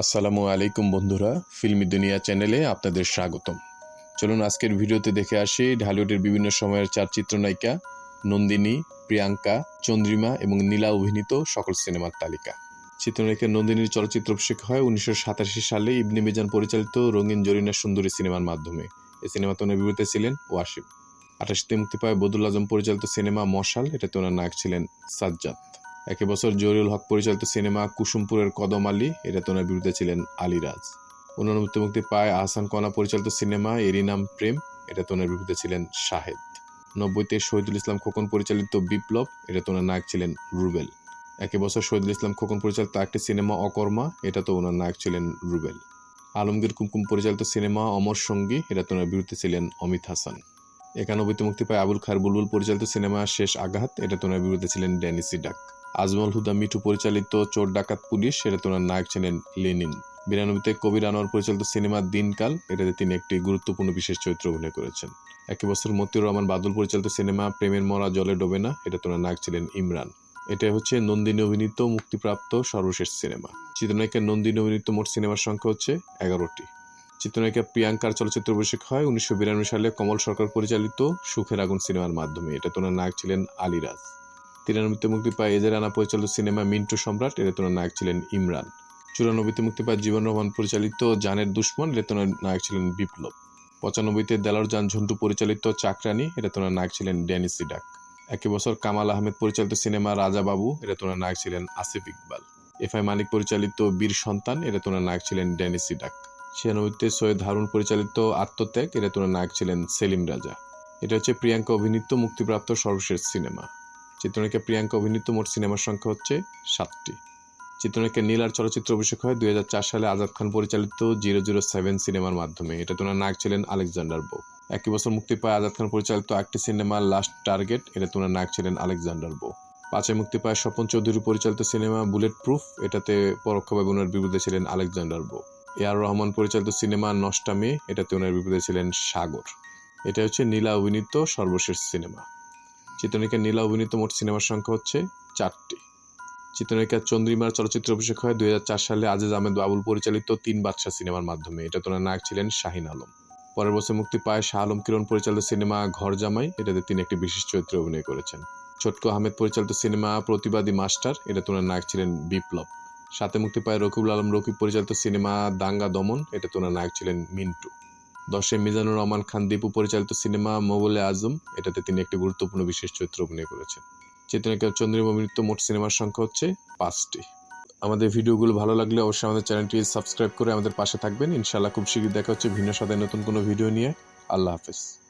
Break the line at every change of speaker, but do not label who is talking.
আসসালামু আলাইকুম বন্ধুরা, ফিল্মি দুনিয়া চ্যানেলে আপনাদের স্বাগতম। চলুন আজকের ভিডিওতে দেখে আসি ঢালিউডের বিভিন্ন সময়ের চার চিত্রনায়িকা নন্দিনী, প্রিয়াঙ্কা, চন্দ্রিমা এবং নীলা অভিনীত সকল সিনেমার তালিকা। চিত্রনায়িকা নন্দিনীর চলচ্চিত্র অভিষেক হয় উনিশশো সাতাশি সালে ইবনে মিজান পরিচালিত রঙিন জরিনা সুন্দরী সিনেমার মাধ্যমে। এই সিনেমাতে ওনার বিপরীতে ছিলেন ওয়াসিম। আঠাশিতে মুক্তি পায় বদুল আজম পরিচালিত সিনেমা মশাল, এটাতে ওনার নায়ক ছিলেন সাজ্জাদ। একই বছর জহিরুল হক পরিচালিত সিনেমা কুসুমপুরের কদম আলী এটাতে ওনার বিরুদ্ধে ছিলেন আলিরাজ। উননব্বইতে মুক্তি পায় আহসান কনা পরিচালিত সিনেমা, এরই নাম প্রেম এটাতে ওনার বিরুদ্ধে ছিলেন শাহেদ। নব্বইতে শহীদুল ইসলাম খোকন পরিচালিত বিপ্লব এটাতে ওনার নায়ক ছিলেন রুবেল। একই বছর শহীদুল ইসলাম খোকন পরিচালিত একটি সিনেমা, অকর্মা এটা তো ওনার নায়ক ছিলেন রুবেল। আলমগীর কুমকুম পরিচালিত সিনেমা, অমর সঙ্গী এটা ওনার বিরুদ্ধে ছিলেন অমিত হাসান। একানব্বইতে মুক্তি পায় আবুল খার বুলবুল পরিচালিত সিনেমা, শেষ আঘাত এটা ওনার বিরুদ্ধে ছিলেন ড্যানিসি ডাক আজমল হুদা মিঠু পরিচালিত চোর ডাকাত পুলিশ এটাতে ওনার নায়ক ছিলেন লেনিন। বিরানব্বইতে কবির আনোয়ার পরিচালিত সিনেমা দিনকাল, এটাতে তিনি একটি গুরুত্বপূর্ণ বিশেষ চরিত্র অভিনয় করেছেন। একই বছর মতিউর রহমান বাদল পরিচালিত সিনেমা প্রেমের মরা জলে ডোবে না এটাতে ওনার নায়ক ছিলেন ইমরান। এটা হচ্ছে নন্দিনী অভিনীত মুক্তিপ্রাপ্ত সর্বশেষ সিনেমা। চিত্রনায়িকা নন্দিনী অভিনীত মোট সিনেমার সংখ্যা হচ্ছে এগারোটি। চিত্রনায়িকা প্রিয়াঙ্কার চলচ্চিত্র অভিষেক হয় উনিশশো বিরানব্বই সালে কমল সরকার পরিচালিত সুখের আগুন সিনেমার মাধ্যমে, এটা তোনার নায়ক ছিলেন আলিরাজ। তিরানব্বইতে মুক্তি পায় এজের আনা পরিচালিত সিনেমা মিন্টু সম্রাট, এর তোনার নায়ক ছিলেন ইমরান। চুরানব্বইতে মুক্তি পায় জীবন রহমান পরিচালিত জানের দুশ্মন, এর তোনার নায়ক ছিলেন বিপ্লব। পঁচানব্বইতে দেলার জান ঝন্টু, পরিচালিত চাকরানি এটা তোনার নায়ক ছিলেন ড্যানিস সিডাক। একই বছর কামাল আহমেদ পরিচালিত সিনেমা রাজা বাবু এটা তোনার নায়ক ছিলেন আসিফ ইকবাল। এফ আই মানিক পরিচালিত বীর সন্তান এটা তোনার নায়ক ছিলেন ড্যানিস সিডাক। ছিয়ানব্বইতে সৈয়দ হারুন, পরিচালিত আত্মত্যাগ এটা তোনার নায়ক ছিলেন সেলিম রাজা। এটা হচ্ছে প্রিয়াঙ্কা অভিনীত মুক্তিপ্রাপ্ত সর্বশেষ সিনেমা। চিত্রনায়িকা প্রিয়াঙ্কা অভিনীত মোট সিনেমার সংখ্যা হচ্ছে সাতটি। চিত্রনায়িকা নীলার চলচ্চিত্র অভিষেক হয় দুই হাজার চার সালে আজাদ খান পরিচালিত জিরো জিরো সেভেন সিনেমার মাধ্যমে। এটা তোনার নায়ক ছিলেন আলেকজান্ডার বো। একই বছর মুক্তি পায় আজাদ খান পরিচালিত একটি সিনেমা, লাস্ট টার্গেট এটা তোনার নায়ক ছিলেন আলেকজান্ডার বো। পাঁচে মুক্তি পায় স্বপন চৌধুরী পরিচালিত সিনেমা, বুলেট প্রুফ, এটাতে পরোক্ষভাবে ওনার বিরুদ্ধে ছিলেন আলেকজান্ডার বো। এ আর রহমান পরিচালিত সিনেমা নষ্টা মেয়ে এটাতে ওনার বিপরীতে ছিলেন সাগর। এটা হচ্ছে নীলা অভিনীত সর্বশেষ সিনেমা। চিত্রনায়িকা নীলা অভিনীত মোট সিনেমার সংখ্যা হচ্ছে চারটি। চিত্রনায়িকা চন্দ্রিমার চলচ্চিত্র অভিষেক হয় দুই হাজার চার সালে আজিজ আহমেদ বাবুল পরিচালিত তিন বাদশাহ সিনেমার মাধ্যমে। এটা তোনার নায়ক ছিলেন শাহিন আলম। পরের বছর মুক্তি পায় শাহ আলম কিরণ পরিচালিত সিনেমা ঘর জামাই। এটাতে তিনি একটি বিশেষ চরিত্রে অভিনয় করেছেন। ছোটকো আহমেদ পরিচালিত সিনেমা প্রতিবাদী মাস্টার। এটা তোনার নায়ক ছিলেন বিপ্লব। সাথে মুক্তি পায় রকিবুল আলম রকিব পরিচালিত সিনেমা দাঙ্গা দমন। এটা তোনার নায়ক ছিলেন মিন্টু। দশে মিজানুর রহমান খান দীপু পরিচালিত সিনেমা মোগলে আজম, এটাতে তিনি একটি গুরুত্বপূর্ণ বিশেষ চরিত্র অভিনয় করেছেন। চিত্রনায়িকা চন্দ্রিমা অভিনীত মোট সিনেমার সংখ্যা হচ্ছে পাঁচটি। আমাদের ভিডিওগুলো ভালো লাগলে অবশ্যই আমাদের চ্যানেলটি সাবস্ক্রাইব করে আমাদের পাশে থাকবেন। ইনশাআল্লাহ খুব শীঘ্রই দেখা হচ্ছে ভিন্ন সাথে নতুন কোনো ভিডিও নিয়ে। আল্লাহ হাফেজ।